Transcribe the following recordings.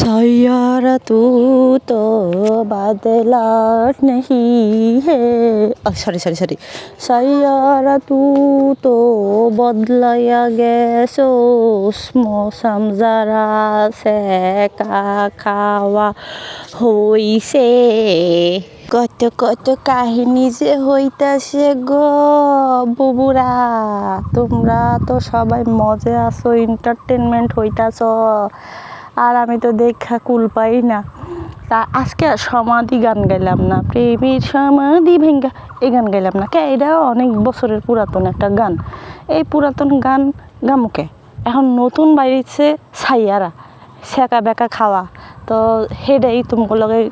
सैयारा तू तो बदला नहीं है सॉरी सॉरी सॉरी सैयारा तू तो बदलाया গেছোস মৌসম যারা সেকা খাওয়া হইছে কত কত কাহিনী যে হইতাছে গো বুবুরা তোমরা তো সবাই মজা আছো এন্টারটেনমেন্ট হইতাছ আর আমি তো দেখা কুল পাই না। তা আজকে সমাধি গান গাইলাম না, প্রেমের সমাধি ভেঙ্গা, এই গান গাইলাম না। কে এটা অনেক বছরের পুরাতন একটা গান। এই পুরাতন গান গামুকে। এখন নতুন বাইরেছে ছাইয়ারা সেকা বেকা খাওয়া। তো হেডাই তোমাকে লগে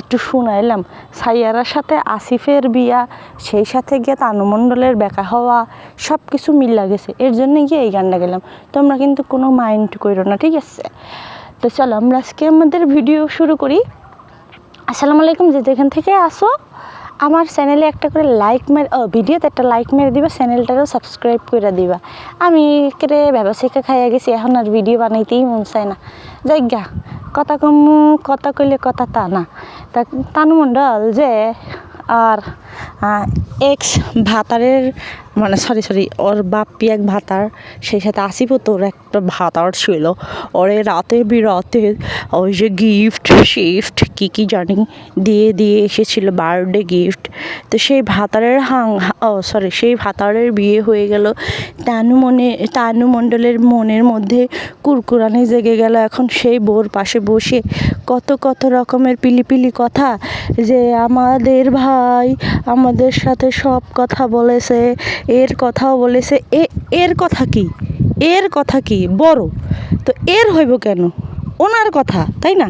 একটু শুনাইলাম। সাইয়ারার সাথে আসিফের বিয়া, সেই সাথে গিয়ে তানুমণ্ডলের বেকা হওয়া সব কিছু মিল্লা গেছে। এর জন্য গিয়ে এই গানটা গেলাম। তোমরা কিন্তু কোনো মাইন্ড করো না, ঠিক আছে? তো চলো, আমরা আজকে আমাদের ভিডিও শুরু করি। আসসালামু আলাইকুম, যে যেখান থেকে আসো। আমার চ্যানেলে একটা করে লাইক মেরে ভিডিওতে একটা লাইক মেরে দিবা, চ্যানেলটাকেও সাবস্ক্রাইব করে দিবা। আমি কেটে ব্যবসায়িকা খাইয়া গেছি, এখন আর ভিডিও বানাইতেই মন চায় না। যাই গা কথা কম, কথা কইলে কথা তা না। তা তানু মণ্ডল যে, আর এক্স ভাতারের মানে সরি সরি ওর বাপ্পি এক ভাতার, সেই সাথে আসিফও তোর একটা ভাতার ছিল। ওরে রাতে বিরাতে ওই যে গিফট শিফট কী কী জানি দিয়ে দিয়ে এসেছিল বার্থডে গিফট। তো সেই ভাতারের হাং ও সরি সেই ভাতারের বিয়ে হয়ে গেল। তানু মনে, তানু মণ্ডলের মনের মধ্যে কুরকুরানি জেগে গেল। এখন সেই বোর পাশে বসে কত কত রকমের পিলিপিলি কথা যে আমাদের ভাই আমাদের সাথে সব কথা বলেছে, এর কথাও বলেছে। এ, এর কথা কি? এর কথা কি? বড়। তো এর হইব কেন? ওনার কথা, তাই না?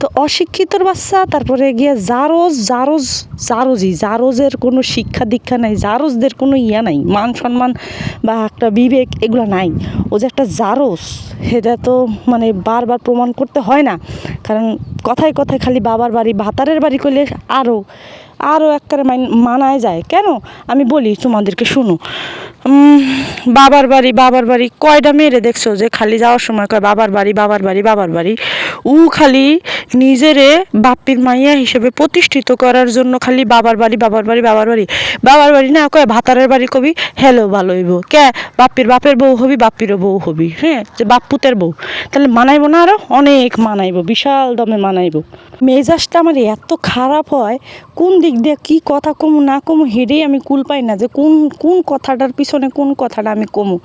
তো অশিক্ষিতর বাচ্চা, তারপরে গিয়ে জারজ জারজ জারজি জারজের কোনো শিক্ষা দীক্ষা নাই, জারজদের কোনো ইয়া নাই, মান সম্মান বা একটা বিবেক এগুলো নাই। ও যে একটা জারজ, সেটা তো মানে বারবার প্রমাণ করতে হয় না। কারণ কথায় কথায় খালি বাবার বাড়ি, ভাতারের বাড়ি করলে আরও আরও মাইন মানায় যায়। কেন? আমি বলি, তোমাদেরকে শুনো বাবার বাড়ি বাবার বাড়ি কয়টা মেয়েরে দেখছ যে খালি যাওয়ার সময় কয়, বাবার বাড়ি বাবার বাড়ি বাবার বাড়ি? উ খালি নিজেরে বাপ্পির মাইয়া হিসেবে প্রতিষ্ঠিত করার জন্য খালি বাবার বাড়ি বাবার বাড়ি বাবার বাড়ি। বাবার বাড়ি না কয়, ভাতারের বাড়ি কবি, হ্যালো, ভালো হইব। কে? বাপ্পির বাপের বউ হবি বাপ্পিরও বউ হবি হ্যাঁ? যে বাপ্পুতের বউ। তাহলে মানাইবো না আরও অনেক মানাইবো, বিশাল দমে মানাইবো। মেজাজটা আমার এত খারাপ হয়, কোন দিক দিয়ে কী কথা কমু না কমু, হেডেই আমি কুল পাই না যে কোন কোন কথাটার পিছনে কোন কথাটা আমি কমু?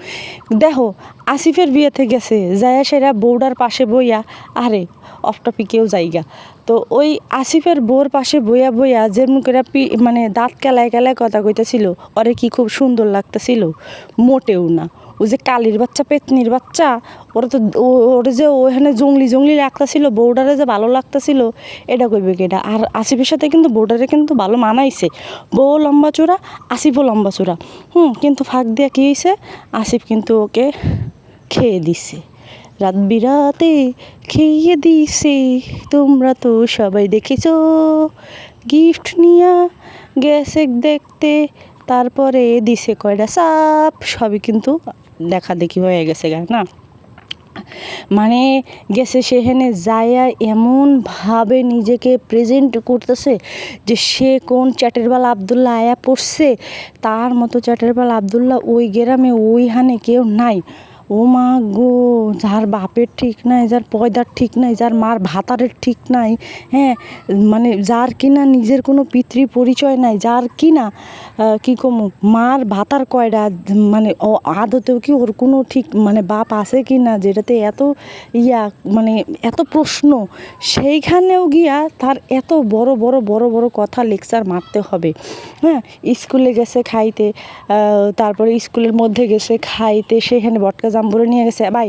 দেখো, আসিফের বিয়েতে গেছে, যায় সেরা বৌডার পাশে বইয়া, আরে অফ টপিকেও জায়গা। তো ওই আসিফের বউর পাশে বইয়া বইয়া যে মুখেরা মানে দাঁত কেলায় কেলায় কথা কইতেছিল, ওরে কি খুব সুন্দর লাগতেছিল? মোটেও না। ও যে কালির বাচ্চা, পেতনির বাচ্চা, ওরা তো ওরে যে ওখানে জঙ্গলি জঙ্গলি লাগতেছিল বউডারে যে ভালো লাগতেছিল এটা কইবে এটা? আর আসিফের সাথে কিন্তু বউডারে কিন্তু ভালো মানাইছে। বউ লম্বা চূড়া, আসিফও লম্বা চূড়া। হুম, কিন্তু ফাঁক দিয়া কী হয়েছে আসিফ কিন্তু ওকে খেয়ে দিছে। রাত বিরাতে খেয়ে দিছে, তোমরা তো সবাই দেখেছ। গিফট নিয়া গেছে দেখতে, তারপরে দিছে কয়টা সাপ, সবই কিন্তু দেখা দেখি হয়ে গেছে গা, না? মানে গেছে সেখানে যায়া এমনভাবে নিজেকে প্রেজেন্ট করতেছে যে সে কোন চ্যাটেরবাল আবদুল্লাহ আয়া পড়ছে, তার মতো চ্যাটেরবাল আবদুল্লাহ ওই গ্রামে ওইখানে কেউ নাই। ও মা গো, যার বাপের ঠিক নাই, যার পয়দার ঠিক নাই, যার মার ভাতারের ঠিক নাই হ্যাঁ মানে যার কিনা নিজের কোনো পিতৃ পরিচয় নাই, যার কিনা কি কমু, মার ভাতার কয়টা মানে আদতেও কি ওর কোনো ঠিক মানে বাপ আছে কি না যেটাতে এত ইয়া মানে এত প্রশ্ন, সেইখানেও গিয়া তার এত বড় বড় বড় বড় কথা লেকচার মারতে হবে হ্যাঁ স্কুলে গেছে খাইতে তারপরে স্কুলের মধ্যে গেছে খাইতে, সেখানে বটকা জাম্বুরে নিয়ে গেছে ভাই,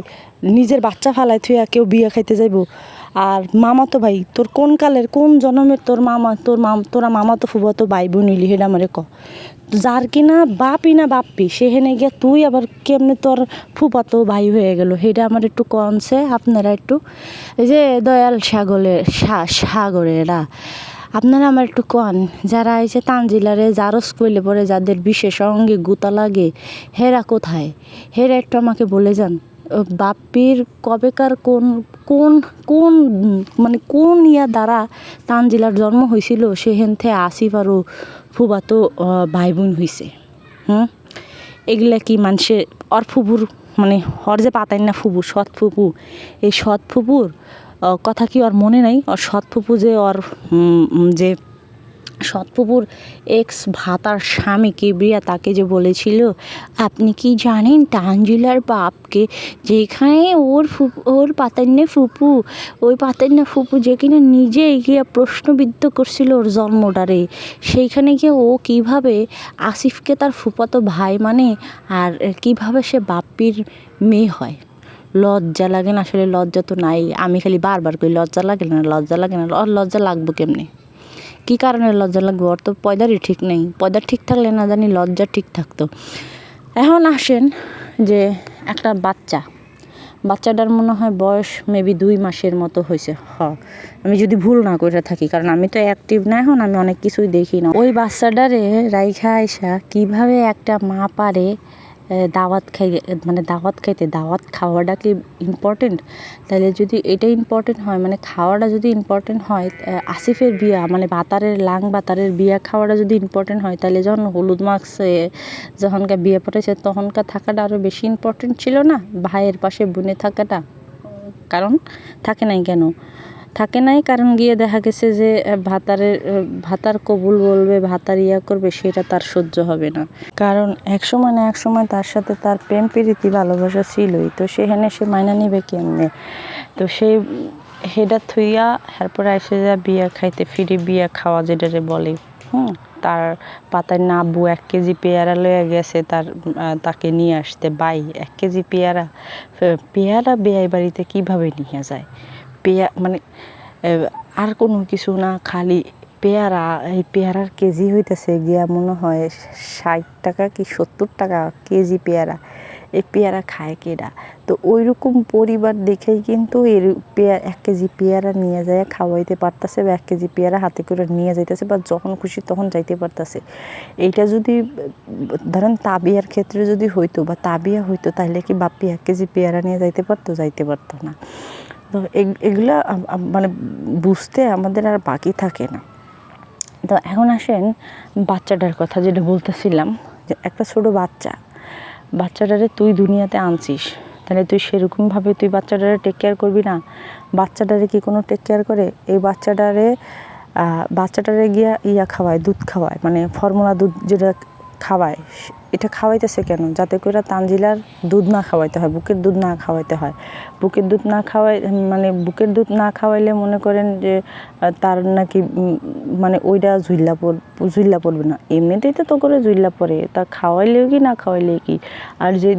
নিজের বাচ্চা ফালাই থুয়া কেউ বিয়ে খাইতে যাইবো? আর মামা তো ভাই, তোর কোন কালের, কোন জন্মের তোর মামা, তোর মাম, তোরা মামা তো ফুবা তো ভাই বোন হইলি, সেটা আমারে ক? যার কিনা বাপই না বাপ্পি সেখানে গিয়া তুই আবার কেমনে তোর ফুপাতো ভাই হয়ে গেল, সেটা আমার একটু কনছে, আপনারা একটু। এই যে দয়াল সাগরের সাগরেরা আপনারা আমার একটু কন, যারা এসে তানজিলারে জারস কইলে পরে যাদের বিশেষ অঙ্গে গুতা লাগে, হেরা কোথায়? হেরা একটু আমাকে বলে যান বাপ্পির কবেকার কোন কোন কোন মানে কোন ইয়া দ্বারা তানজিলার জন্ম হয়েছিল সেখান থেকে আসিফ ফুবাতো ভাই বোন হয়েছে হুম? এগুলা কি মানুষে অর ফুপুর মানে হর যে পাতায় না ফুপু সৎ ফুপু এই সৎ ফুপুর কথা কি ওর মনে নাই? ওর সৎপুপু যে ওর যে সৎপুপুর এক্স ভাতার স্বামী কিবরিয়া তাকে যে বলেছিল, আপনি কি জানেন তানজিলার বাপকে? যেখানে ওর ওর পাতান্নে ফুপু, ওই পাতান্না ফুপু যে কিনা নিজে গিয়ে প্রশ্নবিদ্ধ করছিল ওর জন্মটারে, সেইখানে গিয়ে ও কীভাবে আসিফকে তার ফুপাতো ভাই মানে আর কীভাবে সে বাপ্পির মেয়ে হয়? লজ্জা লাগে না, আসলে লজ্জা তো নাই। আমি খালি বারবার কই, লজ্জা লাগে না, লজ্জা লাগে না লজ্জা লাগবো কেমনি? কি কারণে লজ্জা লাগবে? ওর তো পয়দারই ঠিক নেই। পয়দা ঠিক থাকলে না জানি লজ্জা ঠিক থাকতো। এখন আসেন যে একটা বাচ্চা। বাচ্চাটার মনে হয় বয়স মেবি দুই মাসের মতো হয়েছে হ, আমি যদি ভুল না করে থাকি, কারণ আমি তো অ্যাক্টিভ না এখন, আমি অনেক কিছুই দেখি না। ওই বাচ্চাটারে রাইখা আইসা কীভাবে একটা মা পারে দাওয়াত খাই মানে দাওয়াত খাইতে, দাওয়াত খাওয়াটা কি ইম্পর্টেন্ট তাহলে যদি এটা ইম্পর্টেন্ট হয় মানে খাওয়াটা যদি ইম্পর্টেন্ট হয় আসিফের বিয়া মানে বাতারের, লাং বাতারের বিয়া খাওয়াটা যদি ইম্পর্টেন্ট হয় তাহলে যখন হলুদ মাখছে যখনকার বিয়ে পড়েছে তখনকার থাকাটা আরও বেশি ইম্পর্টেন্ট ছিল না? ভাইয়ের পাশে বোনে থাকাটা? কারণ থাকে নাই কেন? থাকে নাই, কারণ গিয়ে দেখা গেছে যে ভাতারের ভাতার কবুল বলবে, ভাতার ইয়া করবে, সেটা তার সহ্য হবে না। কারণ এক সময় না এক সময় তার সাথে তার প্রেম, প্রীতি, ভালোবাসা ছিলই। তো সেখানে সে মাইনা নিবে কেমনে? তো সেই হেডা থুইয়া এরপরে এসে যা বিয়া খাইতে, ফিরে বিয়া খাওয়া যেটারে বলে, হুম, তার পাতায় না আব্বু এক কেজি পেয়ারা লয়ে গেছে তার তাকে নিয়ে আসতে, বাই, এক কেজি পেয়ারা পেয়ারা বেয়াই বাড়িতে কীভাবে নিয়ে যায়? পেয়া মানে আর কোনো কিছু না, খালি পেয়ারা, এই পেয়ারার কেজি হইতেছে গিয়া মনে হয় ষাট টাকা কি সত্তর টাকা কেজি পেয়ারা। এই পেয়ারা খায় কেডা? তো ওই রকম পরিবার দেখেই কিন্তু এর পেয়া, এক কেজি পেয়ারা নিয়ে যায় খাওয়াইতে পারতেছে বা এক কেজি পেয়ারা হাতে করে নিয়ে যাইতেছে বা যখন খুশি তখন যাইতে পারতেছে। এইটা যদি, ধরেন তাবিয়ার ক্ষেত্রে যদি হইতো বা তাবিয়া হইতো তাহলে কি বাপ্পি এক কেজি পেয়ারা নিয়ে যাইতে পারতো? যাইতে পারতো না। তো এগ- এগুলা মানে বুঝতে আমাদের আর বাকি থাকে না। তো এখন আসেন বাচ্চাটার কথা যেটা বলতেছিলাম, যে একটা ছোট বাচ্চা, বাচ্চাটারে তুই দুনিয়াতে আনছিস, তাহলে তুই সেরকমভাবে তুই বাচ্চাটারে টেক কেয়ার করবি না? বাচ্চাটারে কি কোনো টেক কেয়ার করে? এই বাচ্চাটারে বাচ্চাটারে গিয়া ইয়া খাওয়ায়, দুধ খাওয়ায় মানে ফর্মুলা দুধ যেটা খাওয়ায় এটা খাওয়াইতেছে কেন? যাতে করে তানজিলার দুধ না খাওয়াইতে হয়, বুকের দুধ না খাওয়াইতে হয়। বুকের দুধ না খাওয়াই মানে বুকের দুধ না খাওয়াইলে মনে করেন যে তার নাকি মানে ওইটা ঝুল্লা পড় ঝুল্লা পড়বে না। এমনিতেই তো তো করে ঝুল্লা পড়ে, তা খাওয়াইলেও কি, না খাওয়াইলেও কি? আর যে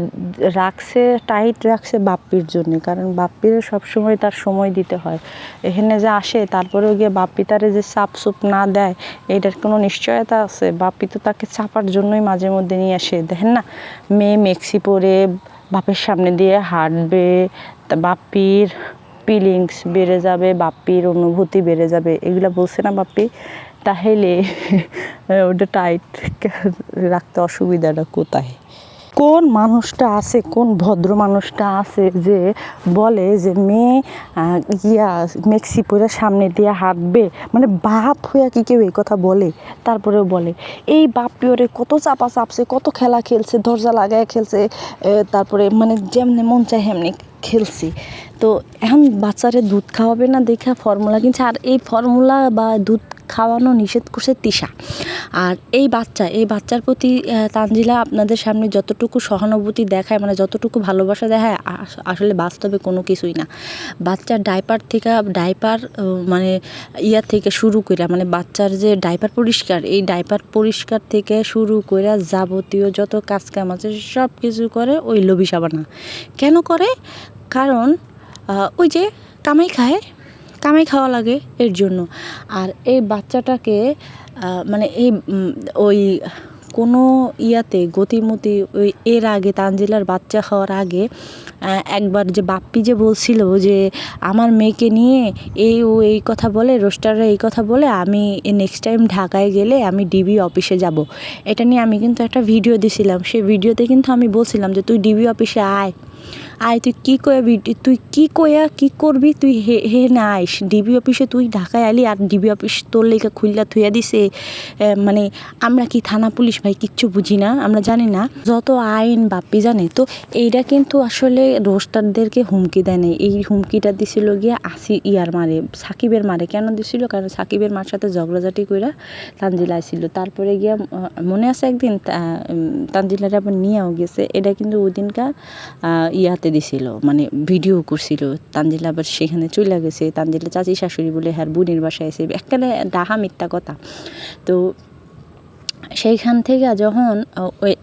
রাখছে, টাইট রাখছে বাপ্পির জন্য, কারণ বাপ্পির সবসময় তার সময় দিতে হয়। এখানে যে আসে, তারপরেও গিয়ে বাপ্পি তারে যে চাপ চুপ না দেয় এটার কোনো নিশ্চয়তা আছে? বাপ্পি তো তাকে চাপার জন্যই মাঝে মধ্যে নিয়ে আসে। দেখেন না, মেয়ে মেক্সি পরে বাপের সামনে দিয়ে হাঁটবে, তা বাপ্পির ফিলিংস বেড়ে যাবে, বাপ্পির অনুভূতি বেড়ে যাবে। এগুলো বলছে না বাপ্পি? তাহলে, ওটা টাইট রাখতে অসুবিধাটা কোথায়? কোন মানুষটা আছে, কোন ভদ্র মানুষটা আছে যে বলে যে মেয়ে ইয়া, মেক্সি পরে সামনে দিয়ে হাঁটবে মানে বাপ হইয়া কি কেউ এই কথা বলে? তারপরেও বলে, এই বাপ পিওরে কত চাপা চাপছে, কত খেলা খেলছে, দরজা লাগায় খেলছে তারপরে মানে যেমনি মন চায় হেমনি খেলছি। তো এখন বাচ্চারে দুধ খাওয়াবে না, দেখা ফর্মুলা কিনছে। আর এই ফর্মুলা বা দুধ খাওয়ানো নিষেধ করছে তিশা। আর এই বাচ্চা, এই বাচ্চার প্রতি তানজিলা আপনাদের সামনে যতটুকু সহানুভূতি দেখায় মানে যতটুকু ভালোবাসা দেখায়, আস- আসলে বাস্তবে কোনো কিছুই না। বাচ্চার ডাইপার থেকে, ডাইপার মানে ইয়ার থেকে শুরু করে মানে বাচ্চার যে ডাইপার পরিষ্কার, এই ডাইপার পরিষ্কার থেকে শুরু করে যাবতীয় যত কাজ কাম আছে সব কিছু করে ওই লবি সাবানা। কেন করে? কারণ ওই যে কামাই খায় কামাই খাওয়া লাগে এর জন্য। আর এই বাচ্চাটাকে মানে এই ওই কোনো ইয়াতে গতিমতি, ওই এর আগে তানজিলার বাচ্চা হওয়ার আগে একবার যে বাপ্পি যে বলছিল যে, আমার মেয়েকে নিয়ে এই ও এই কথা বলে, রোস্টাররা এই কথা বলে, আমি নেক্সট টাইম ঢাকায় গেলে আমি ডিবি অফিসে যাব। এটা নিয়ে আমি কিন্তু একটা ভিডিও দিছিলাম। সেই ভিডিওতে কিন্তু আমি বলছিলাম যে, তুই ডিবি অফিসে আয়। আয় তুই কী কয়া তুই কী কয়া কী করবি? তুই হে হে না আইস। ডিবি অফিসে তুই ঢাকায় আলি আর ডিবি অফিস তোর লেগে খুললা থুইয়া দিছে। মানে আমরা কি থানা পুলিশ ভাই কিচ্ছু বুঝি না আমরা জানি না। যত আইন বাপ্পি জানে তো এইটা কিন্তু আসলে রোস্টারদেরকে হুমকি দেয় নাই। এই হুমকিটা দিছিল গিয়ে আসি ইয়ার মারে সাকিবের মারে। কেন দিছিল? কারণ সাকিবের মার সাথে ঝগড়াঝাটি কইরা তানজিলা আসছিল তারপরে গিয়া মনে আছে একদিন তা- উম, আবার নিয়েও গেছে। এটা কিন্তু ওই দিনকার ইয়াতে দিছিল মানে ভিডিও করছিল। তানজিলা আবার সেখানে চলে গেছে। তানজিলা চাচি শাশুড়ি বলে হ্যাঁ বোনের বাসায় এসে এককালে ডাহা মিথ্যা কথা। তো সেইখান থেকে যখন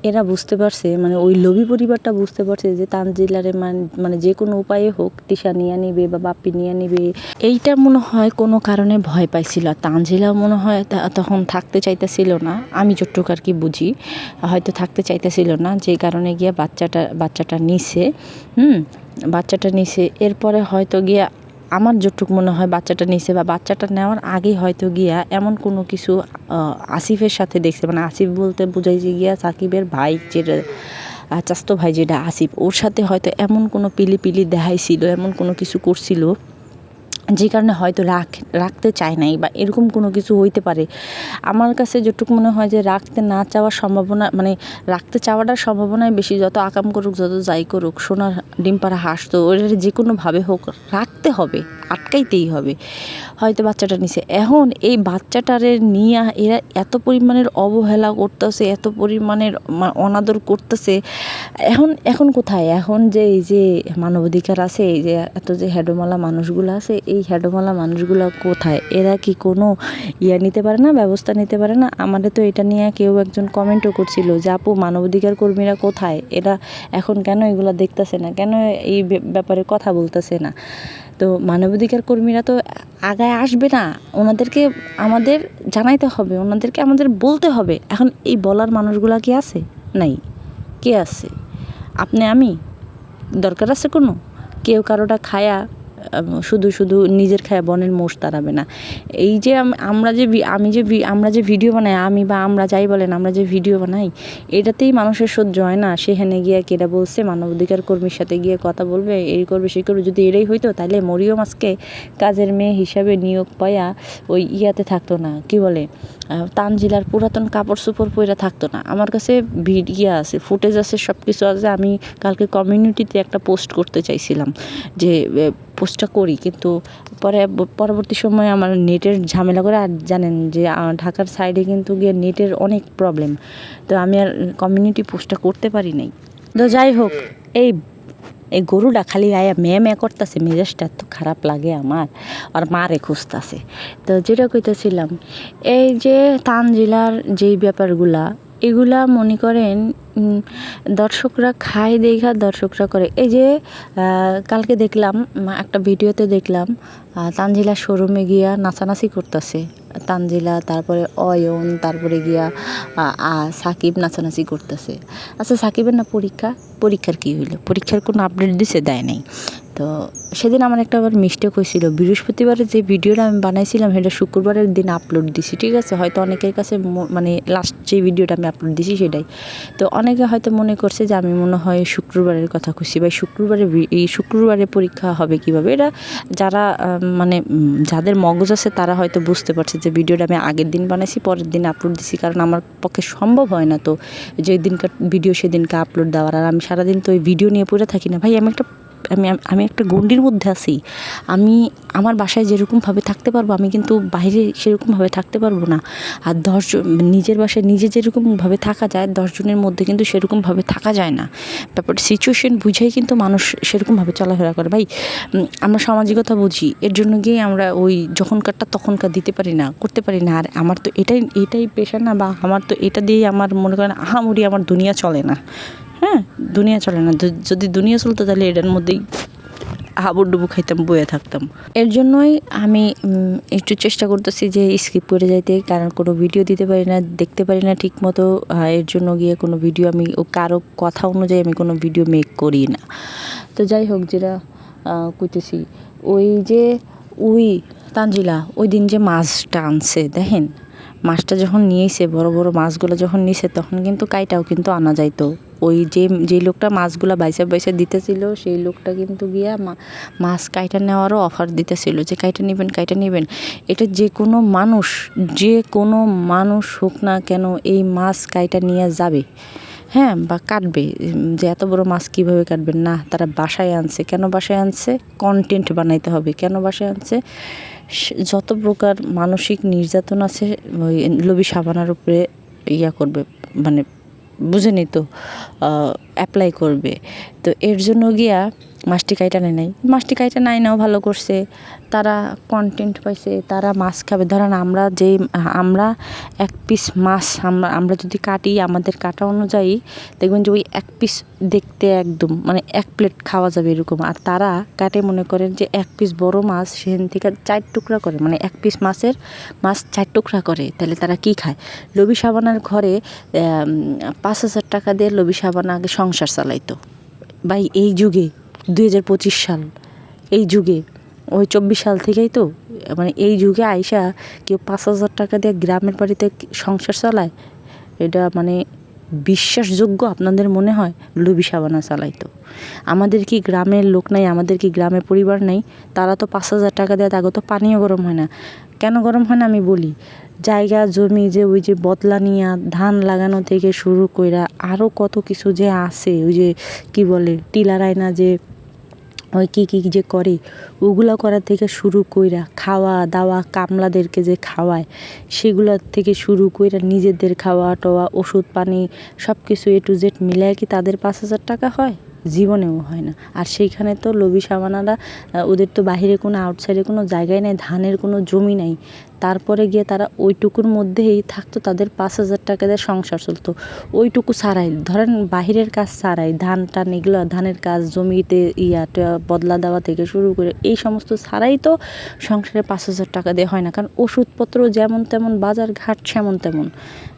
এরা বুঝতে পারছে মানে ওই লোভী পরিবারটা বুঝতে পারছে যে তানজিলারে মান- যে কোনো উপায়ে হোক, তিশা নিয়ে নিবে বা বাপ্পি নিয়ে নিবে। এইটা মনে হয় কোনো কারণে ভয় পাইছিল। তানজিলা মনে হয় তখন থাকতে চাইতেছিল না। আমি যতটুকু আর কি বুঝি, হয়তো থাকতে চাইতেছিল না। যে কারণে গিয়া বাচ্চাটা বাচ্চাটা নিছে, হুম? বাচ্চাটা নিছে। এরপরে হয়তো গিয়া আমার যতটুকু মনে হয় বাচ্চাটা নিছে বা বাচ্চাটা নেওয়ার আগে হয়তো গিয়া এমন কোনো কিছু আসিফের সাথে দেখছে। মানে আসিফ বলতে বোঝাই যে গিয়া সাকিবের ভাই যেটা চাস্ত ভাই যেটা আসিফ, ওর সাথে হয়তো এমন কোনো পিলি পিলি দেখাইছিল, এমন কোনো কিছু করছিল যে কারণে হয়তো রাখ, রাখতে চায় নাই বা এরকম কোনো কিছু হইতে পারে। আমার কাছে যেটুকু মনে হয় যে রাখতে না চাওয়ার সম্ভাবনা মানে রাখতে চাওয়াটার সম্ভাবনাই বেশি। যত আকাম করুক, যত যাই করুক, সোনার ডিম পাড়া হাঁস তো যে কোনোভাবে হোক, রাখতে হবে, আটকাইতেই হবে। হয়তো বাচ্চাটা নিছে। এখন এই বাচ্চাটারে নিয়ে এরা এত পরিমাণের অবহেলা করতেছে, এত পরিমাণের অনাদর করতেছে। এখন এখন কোথায়? এখন যে এই যে মানবাধিকার আছে, এই যে এত যে হেডোমালা মানুষগুলো আছে এই হেডোমালা মানুষগুলো কোথায়? এরা কি কোনো ইয়া নিতে পারে না, ব্যবস্থা নিতে পারে না? আমাদের তো এটা নিয়ে কেউ একজন কমেন্টও করছিল যে, আপু, মানবাধিকার কর্মীরা কোথায়? এরা এখন কেন এগুলো দেখতেছে না? কেন এই ব্যাপারে কথা বলতেছে না? তো মানবাধিকার কর্মীরা তো আগায় আসবে না। ওনাদেরকে আমাদের জানাইতে হবে, ওনাদেরকে আমাদের বলতে হবে। এখন এই বলার মানুষগুলা কি আছে? নাই। কে আছে? আপনি, আমি? দরকার আছে কোনো? কেউ কারোটা খায়া শুধু শুধু নিজের খায় বনের মোষ তাড়াবে না। এই যে আমরা যে আমি যে আমরা যে ভিডিও বানাই, আমি বা আমরা যাই বলেন, আমরা যে ভিডিও বানাই, এটাতেই মানুষের সহ্য হয় না। সেখানে গিয়ে কেটা বলছে, মানবাধিকার কর্মীর সাথে গিয়ে কথা বলবে, এই করবে, সেই করবে। যদি এটাই হইতো তাহলে মরিয়ম আজকে কাজের মেয়ে হিসাবে নিয়োগ পায়া ওই ইয়াতে থাকতো না। কি বলে? তানজিলার পুরাতন কাপড় চোপড় পরে থাকতো না। আমার কাছে ভিডিও আছে ফুটেজ আছে সব কিছু আছে। আমি কালকে কমিউনিটিতে একটা পোস্ট করতে চাইছিলাম যে পোস্টটা করি। কিন্তু পরে পরবর্তী সময়ে আমার নেটের ঝামেলা করে আর জানেন যে ঢাকার সাইডে কিন্তু গিয়ে নেটের অনেক প্রবলেম তো আমি আর কমিউনিটি পোস্টটা করতে পারি নাই। তো যাই হোক এই এই গরুটা খালি আয়া মেয়ে মেয়ে করতেছে, মেজাজটা এত খারাপ লাগে আমার, আর মারে খুঁজতেছে। তো যেটা কইতেছিলাম, এই যে তানজিলার যেই ব্যাপারগুলা, এগুলা মনে করেন দর্শকরা খায় দেখা, দর্শকরা করে। এই যে কালকে দেখলাম একটা ভিডিওতে দেখলাম তানজিলা শোরুমে গিয়া নাচানাচি করতেছে। তানজিলা, তারপরে অয়ন, তারপরে গিয়া সাকিব নাচানাচি করতেছে। আচ্ছা সাকিবের না পরীক্ষা? পরীক্ষার কি হইল? পরীক্ষার কোনো আপডেট দিছে? দেয় নাই। তো সেদিন আমার একটা আবার মিস্টেক হয়েছিল। বৃহস্পতিবারে যে ভিডিওটা আমি বানাইছিলাম, সেটা শুক্রবারের দিন আপলোড দিছি, ঠিক আছে? হয়তো অনেকের কাছে মানে লাস্ট যে ভিডিওটা আমি আপলোড দিছি সেটাই। তো অনেকে হয়তো মনে করছে যে আমি মনে হয় শুক্রবারের কথা খুশি বা শুক্রবারে এই শুক্রবারে পরীক্ষা হবে কীভাবে? এটা যারা মানে যাদের মগজ আছে, তারা হয়তো বুঝতে পারছে যে ভিডিওটা আমি আগের দিন বানাইছি, পরের দিন আপলোড দিছি, কারণ আমার পক্ষে সম্ভব হয় না। তো যে দিনকার ভিডিও সেদিনকে আপলোড দেওয়ার, আর আমি সারাদিন তো ওই ভিডিও নিয়ে পড়ে থাকি না। ভাই, আমি একটা আমি আমি একটা গণ্ডির মধ্যে আছি। আমি, আমার বাসায় যেরকমভাবে থাকতে পারব, আমি কিন্তু বাইরে সেরকমভাবে থাকতে পারব না। আর দশজন নিজের বাসায় নিজে যেরকমভাবে থাকা যায় দশজনের মধ্যে কিন্তু সেরকমভাবে থাকা যায় না। ব্যাপারটা সিচুয়েশন বুঝেই কিন্তু মানুষ সেরকমভাবে চলাফেরা করে। ভাই আমরা সামাজিকতা বুঝি, এর জন্য গিয়ে আমরা ওই যখনকারটা তখনকার দিতে পারি না, করতে পারি না। আর আমার তো এটাই এটাই পেশা না, বা আমার তো এটা দিয়েই আমার মনে করেন আহামরি আমার দুনিয়া চলে না। হ্যাঁ দুনিয়া চলে না। যদি দুনিয়া চলতো তাহলে এটার মধ্যেই হাবুর ডুবু খাইতাম, বয়ে থাকতাম। এর জন্যই আমি একটু চেষ্টা করতেছি যে স্কিপ করে যাইতে, কারণ কোনো ভিডিও দিতে পারি না, দেখতে পারি না ঠিক মতো এর জন্য গিয়ে কোনো ভিডিও আমি কারও কথা অনুযায়ী আমি কোনো ভিডিও মেক করি না। তো যাই হোক, যেটা কইতেছি, ওই যে, ওই তানজিলা, ওই দিন যে মাছটা আনছে, দেখেন? মাছটা যখন নিয়েছে, বড় বড় মাছগুলো যখন নিছে, তখন কিন্তু কাইটাও কিন্তু আনা যাইতো। ওই যে যে লোকটা মাছগুলা বাইসা বাইসা দিতেছিল, সেই লোকটা কিন্তু গিয়া মাছ কাইটা নেওয়ারও অফার দিতেছিল যে কাইটা নেবেন কাইটা নেবেন। এটা যে কোনো মানুষ যে কোনো মানুষ হোক না কেন এই মাছ কাইটা নিয়ে যাবে হ্যাঁ? বা কাটবে, যে এত বড় মাছ কীভাবে কাটবেন? না, তারা বাসায় আনছে। কেন বাসায় আনছে? কন্টেন্ট বানাইতে হবে। কেন বাসায় আনছে? যত প্রকার মানসিক নির্যাতন আছে, ওই লবি সাবানার উপরে ইয়া করবে মানে বুঝেনি তো অ্যাপ্লাই করবে। তো এর জন্য গিয়া মাস্টিকাইটা নেয় নাই। কাইটা নাই নাও, ভালো করছে। তারা কন্টেন্ট পাইছে, তারা মাছ খাবে। ধরেন আমরা যেই, আমরা এক পিস মাছ আমরা আমরা যদি কাটি, আমাদের কাটা অনুযায়ী দেখবেন যে ওই এক পিস দেখতে একদম মানে এক প্লেট খাওয়া যাবে এরকম। আর তারা কাটে মনে করেন যে এক পিস বড় মাছ সেখান থেকে চার টুকরা করে মানে এক পিস মাছের মাছ চার টুকরা করে, তাহলে তারা কি খায়? লবি সাবানার ঘরে পাঁচ হাজার টাকা দিয়ে লবি সাবানা আগে সংসার চালাইতো। ভাই, এই যুগে, দুই হাজার পঁচিশ সাল, এই যুগে ওই চব্বিশ সাল থেকেই তো মানে এই যুগে আইসা কেউ পাঁচ হাজার টাকা দিয়ে গ্রামের বাড়িতে সংসার চালায়, এটা মানে বিশ্বাসযোগ্য আপনাদের মনে হয়? লুবি সাবানা চালাইতো আমাদের কি গ্রামের লোক নাই, আমাদের কি গ্রামের পরিবার নাই, তারা তো পাঁচ হাজার টাকা দেয় তাকে তো পানিও গরম হয় না। কেন গরম হয় না আমি বলি? জায়গা, জমি যে ওই যে বদলা নিয়া ধান লাগানো থেকে শুরু কইরা আরও কত কিছু যে আছে, ওই যে কি বলে টিলার আয়না যে ওই কী কী যে করে, ওগুলো করার থেকে শুরু কইরা খাওয়া দাওয়া কামলাদেরকে যে খাওয়ায় সেগুলোর থেকে শুরু কইরা নিজেদের খাওয়া টাওয়া ওষুধ, পানি সব কিছু এ টু জেড মিলায় কি তাদের পাঁচ হাজার টাকা হয়? জীবনেও হয় না। আর সেইখানে তো লবি সাবানারা ওদের তো বাহিরে কোনো আউটসাইডে কোনো জায়গায় নেই, ধানের কোনো জমি নাই। তারপরে গিয়ে তারা ওইটুকুর মধ্যেই থাকতো, তাদের পাঁচ হাজার টাকা দিয়ে সংসার চলতো। ওইটুকু ছাড়াই, ধরেন বাহিরের কাজ ছাড়াই, ধান টান এগুলো, ধানের কাজ, জমিতে ইয়াটা বদলা দেওয়া থেকে শুরু করে এই সমস্ত ছাড়াই তো সংসারে পাঁচ হাজার টাকা দিয়ে হয় না। কারণ ওষুধপত্র যেমন তেমন বাজার ঘাট সেমন তেমন।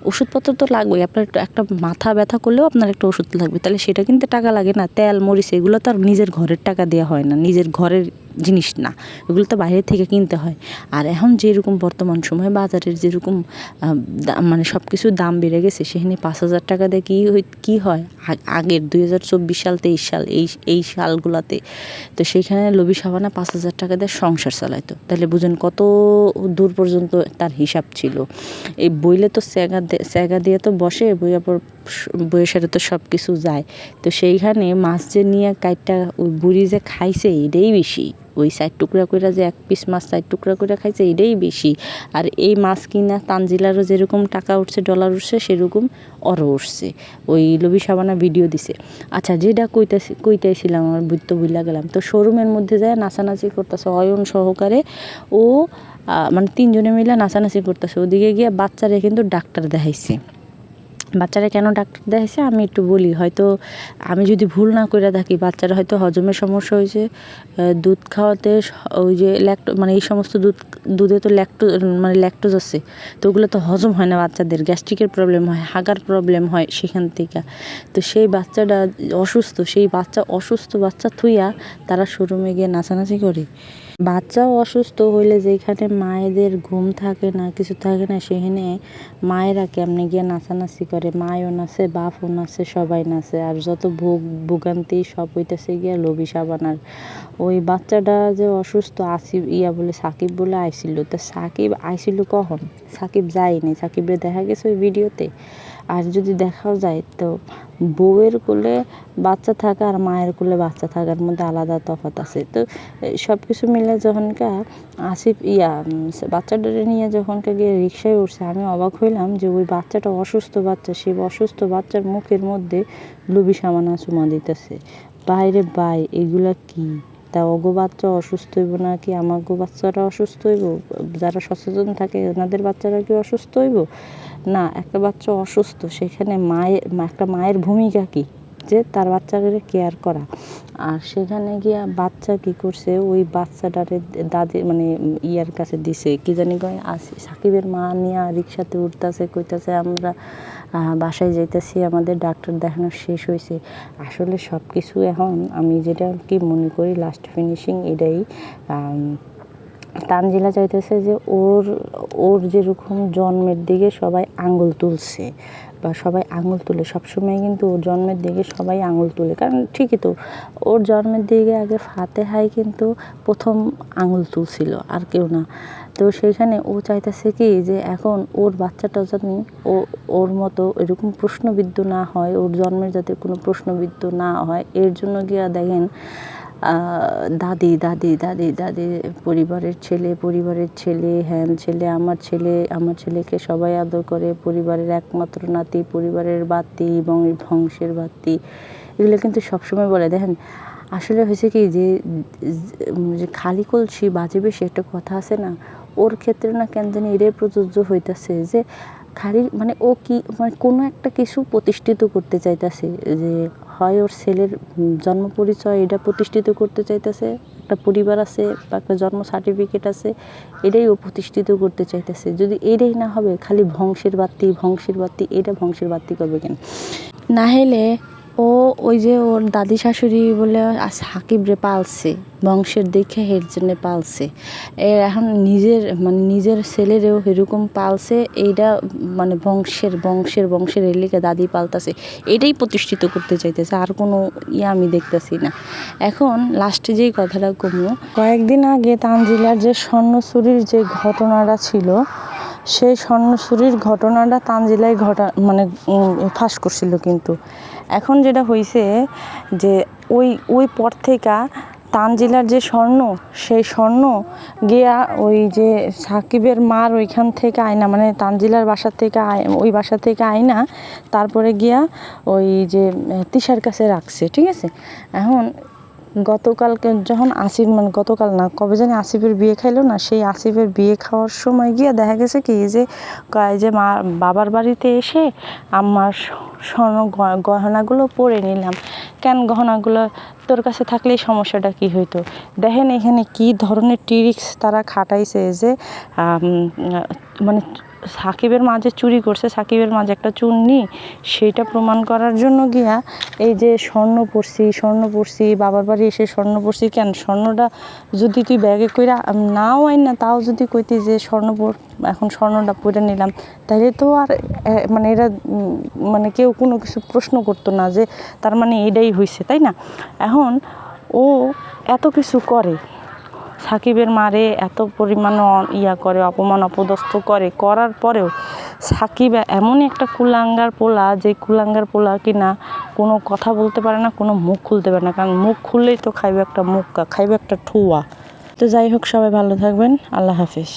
ওষুধপত্র তো লাগবেই। আপনার একটা- মাথা ব্যথা করলেও আপনার একটা ওষুধ লাগবে। তাহলে সেটা কিনতে টাকা লাগে না। তেল, মরিচ, এগুলো তো আর নিজের ঘরের টাকা দেওয়া হয় না। নিজের ঘরের জিনিস না। এগুলো তো বাইরে থেকে কিনতে হয়। আর এখন যেরকম বর্তমান সময়ে বাজারের যেরকম মানে সব কিছুর দাম বেড়ে গেছে, সেখানে পাঁচ হাজার টাকা দিয়ে কী কী হয়? আগের দুই হাজার চব্বিশ সাল, তেইশ সাল, এই এই সালগুলাতে। তো সেখানে লবি সাবানা পাঁচ হাজার টাকা দিয়ে সংসার চালাইতো। তাহলে বুঝেন কত দূর পর্যন্ত তার হিসাব ছিল। এই বইলে তো স্যাগা স্যাগা দিয়ে তো বসে বইয়া বইয়ের সাথে তো সব কিছু যায়। তো সেইখানে মাছ যে নিয়ে কাইটটা ওই বুড়ি যে খাইছে, এটাই বেশি। ওই সাইড টুকরা করে যে এক পিস মাছ সাইড টুকরা করে খাইছে, এটাই বেশি। আর এই মাছ কিনা তানজিলারও যেরকম টাকা উঠছে ডলার উঠছে, সেরকম অরও উঠছে। ওই লবি সাবানা ভিডিও দিছে। আচ্ছা যেটা কইতাছি কইতাইছিলাম, আমার বুঝতে বুঝলা গেলাম। তো শোরুমের মধ্যে যায় নাচানাচি করতেছে অয়ন সহকারে। ও মানে তিনজনে মিলে নাচানাচি করতেছে। ওদিকে গিয়ে বাচ্চারা কিন্তু ডাক্তার দেখাইছে। বাচ্চারা কেন ডাক্তার দেখাইছে, আমি একটু বলি। হয়তো আমি যদি ভুল না করে থাকি, বাচ্চারা হয়তো হজমের সমস্যা হয়েছে দুধ খাওয়াতে ওই যে ল্যাক্টো মানে এই সমস্ত দুধ, দুধে তো ল্যাক্টো মানে ল্যাক্টোজ আছে, তো ওগুলো তো হজম হয় না বাচ্চাদের, গ্যাস্ট্রিকের প্রবলেম হয়, হাগার প্রবলেম হয় সেখান থেকে। তো সেই বাচ্চাটা অসুস্থ, সেই বাচ্চা অসুস্থ বাচ্চা থুইয়া তারা শোরুমে গিয়ে নাচানাচি করে। বাচ্চাও অসুস্থ হইলে যেখানে মায়েদের ঘুম থাকে না, কিছু থাকে না, সেখানে মায়েরা কেমনে গিয়ে নাচানাচি করে? মায়ও নাচে, বাপও নাচে, সবাই নাচে। আর যত ভোগ, ভোগান্তি সব হইতেছে গিয়া লবি সাবানার ওই বাচ্চাটা যে অসুস্থ, আসিফ, ইয়া বলে সাকিব বলে আইছিল। তো সাকিব আইছিল কখন? সাকিব যায়নি। সাকিবরে দেখা গেছে ওই ভিডিওতে। আর যদি দেখাও যায় তো বউয়ের কোলে বাচ্চা থাকা আর মায়ের কোলে বাচ্চা থাকার মধ্যে আলাদা তফাৎ আছে। তো সব কিছু মিলে যখনকা আসিফ ইয়া উম, বাচ্চাটারে নিয়ে যখনকা গিয়ে রিক্সায় উঠছে আমি অবাক হইলাম যে ওই বাচ্চাটা অসুস্থ বাচ্চা সেই অসুস্থ বাচ্চার মুখের মধ্যে লুবি সামানা চুমা দিতেছে। বাইরে বাই এগুলা কি? তা ওগো বাচ্চা অসুস্থ হইব না কি আমার গো বাচ্চারা অসুস্থ হইব? যারা সচেতন থাকে ওনাদের বাচ্চারা কি অসুস্থ হইব? না, একটা বাচ্চা অসুস্থ, সেখানে মায়ের একটা মায়ের ভূমিকা কি? যে তার বাচ্চাকে কেয়ার করা। আর সেখানে গিয়া বাচ্চা কি করছে? ওই বাচ্চাটারে দাদি মানে ইয়ার কাছে দিছে। কি জানি কয়, আসি, সাকিবের মা নিয়ে রিক্সাতে উঠতেছে, কইতাছে, আমরা বাসায় যাইতেছি, আমাদের ডাক্তার দেখানো শেষ হয়েছে আসলে সব কিছু এখন আমি যেটা কি মনে করি লাস্ট ফিনিশিং এটাই। তানজিলা চাইতেছে যে ওর ওর যেরকম জন্মের দিকে সবাই আঙুল তুলছে বা সবাই আঙুল তুলে, সবসময় কিন্তু ওর জন্মের দিকে সবাই আঙুল তুলে। কারণ ঠিকই তো, ওর জন্মের দিকে আগে ফাতেহাই কিন্তু প্রথম আঙুল তুলছিল, আর কেউ না। তো সেইখানে ও চাইতেছে কি যে এখন ওর বাচ্চাটা জানি ও, ওর মতো এরকম প্রশ্নবিদ্ধ না হয়, ওর জন্মের যাতে কোনো প্রশ্নবিদ্ধ না হয়, এর জন্য গিয়া দেখেন দাদি দাদি দাদি দাদি, পরিবারের ছেলে পরিবারের ছেলে, হ্যান ছেলে, আমার ছেলে, আমার ছেলেকে সবাই আদর করে, পরিবারের একমাত্র নাতি, পরিবারের বাতি এবং ধ্বংসের বাতি। এগুলো কিন্তু সবসময় বলে, দেখেন, আসলে হয়েছে কি যে খালি কলসি বাজে বেশি একটা কথা আছে না, ওর ক্ষেত্রে না কেন জানি এটাই প্রযোজ্য হইতাছে যে খালি মানে ও কি মানে কোনো একটা কিছু প্রতিষ্ঠিত করতে চাইতেছে, যে হয় ওর ছেলের জন্ম পরিচয় এটা প্রতিষ্ঠিত করতে চাইতেছে, একটা পরিবার আছে বা একটা জন্ম সার্টিফিকেট আছে, এটাই ও প্রতিষ্ঠিত করতে চাইতেছে। যদি এটাই না হবে, খালি ভংসের বাতি ভংসের বাতি, এটা ভংসের বাতি করবে কেন? না হলে ও ওই যে ওর দাদি শাশুড়ি বলে সাকিব রে পালছে, বংশের দেখে হের জন্য পালছে। এ এখন নিজের মানে নিজের ছেলেরেও এরকম পালছে এইটা মানে বংশের বংশের বংশের এলিকে দাদি পালতাছে। এটাই প্রতিষ্ঠিত করতে চাইতেছে, আর কোনো ইয়ে আমি দেখতেছি না। এখন লাস্টে যেই কথাটা কমু, কয়েকদিন আগে তানজিলার যে স্বর্ণ চুরির যে ঘটনাটা ছিল সেই স্বর্ণচুরির ঘটনাটা তানজিলাই ঘটা মানে ফাঁস করছিল কিন্তু। এখন যেটা হয়েছে যে ওই ওই পর থেকে তানজিলার যে স্বর্ণ, সেই স্বর্ণ গিয়া ওই যে সাকিবের মার ওইখান থেকে আয়না মানে তানজিলার বাসা থেকে ওই বাসা থেকে আয়না, তারপরে গিয়া ওই যে তিশার কাছে রাখছে, ঠিক আছে? এখন গতকালকে যখন আসিফ মানে গতকাল না, কবে জানি আসিফের বিয়ে খাইলো না, সেই আসিফের বিয়ে খাওয়ার সময় গিয়ে দেখা গেছে কি, যে যে মা বাবার বাড়িতে এসে আমার স্বর্ণ গহনাগুলো পরে নিলাম। কেন গহনাগুলো? তোর কাছে থাকলেই সমস্যাটা কি হইতো? দেখেন এখানে কি ধরনের টিরিক্স তারা খাটাইছে যে মানে সাকিবের মাঝে চুরি করছে, সাকিবের মাঝে একটা চুন্নি সেইটা প্রমাণ করার জন্য গিয়া এই যে স্বর্ণ পরছি স্বর্ণ পরছি, বাবার বাড়ি এসে স্বর্ণ পরছি, কেন স্বর্ণটা যদি তুই ব্যাগে কইরা নাও আইন না, তাও যদি কইতি যে স্বর্ণ এখন স্বর্ণটা পরে নিলাম তাহলে তো আর মানে এরা মানে কেউ কোনো কিছু প্রশ্ন করতো না যে তার মানে এটাই হয়েছে তাই না? এখন ও এত কিছু করে সাকিবের মারে এত পরিমাণ ইয়া করে, অপমান, অপদস্থ করে, করার পরেও সাকিব এমনই একটা কুলাঙ্গার পোলা যে কুলাঙ্গার পোলা কি না কোনো কথা বলতে পারে না, কোনো মুখ খুলতে পারে না। কারণ মুখ খুললেই তো খাইবে একটা মুক্কা, খাইবে একটা ঠুয়া। তো যাই হোক, সবাই ভালো থাকবেন। আল্লাহ হাফিজ।